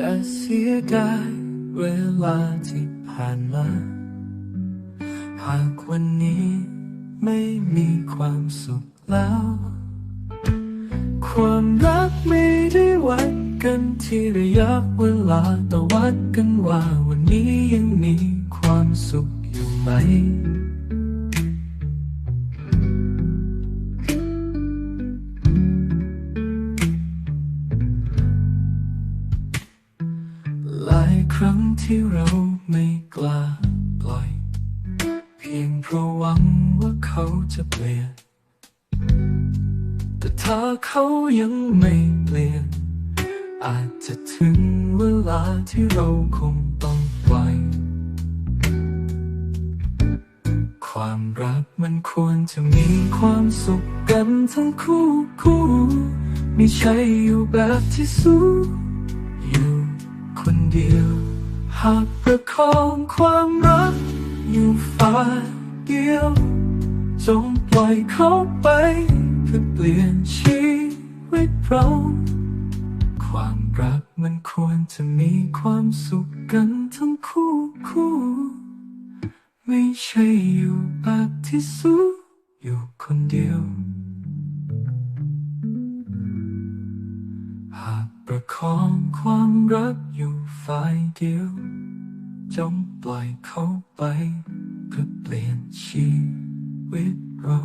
อย่าเสียดายเวลาที่ผ่านมา หากวันนี้ไม่มีความสุขแล้ว ความรักไม่ได้วัดกันที่ระยะเวลาแต่วัดกันว่าวันนี้ยังมีความสุขอยู่ไหม ครั้งที่เราไม่กล้าปล่อย เพียงเพราะหวังว่าเขาจะเปลี่ยน แต่ถ้าเขายังไม่เปลี่ยน อาจจะถึงเวลาที่เราคงต้องปล่อย ความรักมันควรจะมีความสุขกันทั้งคู่คู่ไม่ใช่อยู่แบบที่สู้อยู่คนเดียว หากประคองความรัก อยู่ฝ่ายเดียว จงปล่อยเขาไป เพื่อเปลี่ยนชีวิตเรา ความรักมันควรจะมีความสุขกันทั้งคู่คู่ ไม่ใช่อยู่แบบที่สู้อยู่คนเดียว หากประคองความรักอยู่ ฝ่ายเดียว จงปล่อยเขาไปเพื่อเปลี่ยนชีวิตเรา